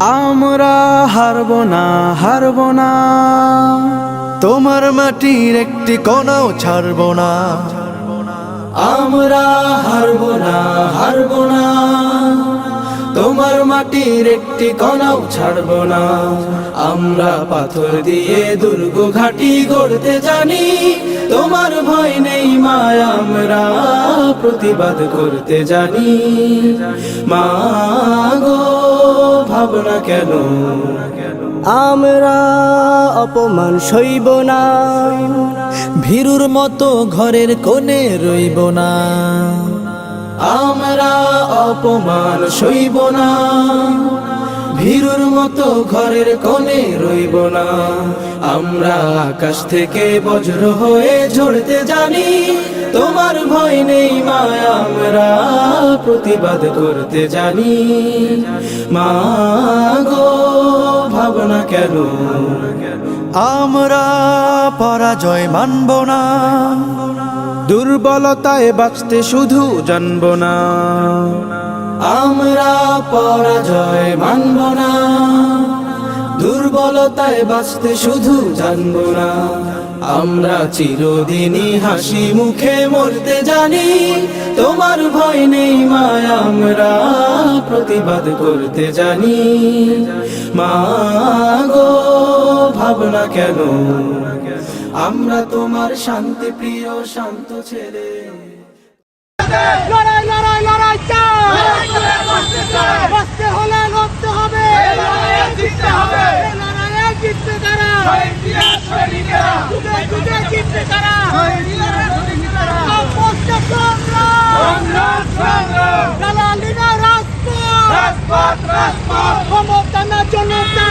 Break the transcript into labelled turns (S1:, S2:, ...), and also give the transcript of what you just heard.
S1: আমরা হারব না হারব না।
S2: তোমার মাটির একটি কণাও ছাড়ব না।
S1: আমরা হারব না হারব না। তোমার মাটির একটি কণাও ছাড়ব না। আমরা পাথর দিয়ে দুর্গ ঘাটি গড়তে জানি। তোমার ভয় নেই মায় আমরা প্রতিবাদ করতে জানি। মা গো ভাবনা কেন?
S3: আমরা অপমান সইব না।
S2: ভীরুর মতো ঘরের কোণে রইব না।
S1: আমরা অপমান সইব না। ভীরুর মতো ঘরের কোণে রইব না। আমরা আকাশ থেকে বজ্র হয়ে ঝরতে জানি, তোমার ভয় নেই মা আমরা। প্রতিবাদ করতে জানি। মা গো ভাবনা কেন?
S2: আমরা পরাজয় মানব না।
S1: দুর্বলতায় বাঁচতে শুধু জানব না। আমরা পরাজয় মানব না। দুর্বলতায় বাঁচতে শুধু জানব না। আমরা চিরদিনই হাসি মুখে মরতে জানি, তোমার ভয় নেই মা আমরা প্রতিবাদ করতে জানি। মা গো, ভাবনা কেন? আমরা তোমার শান্তি প্রিয়, শান্ত ছেলে।
S4: ক্ষমতা না জনতা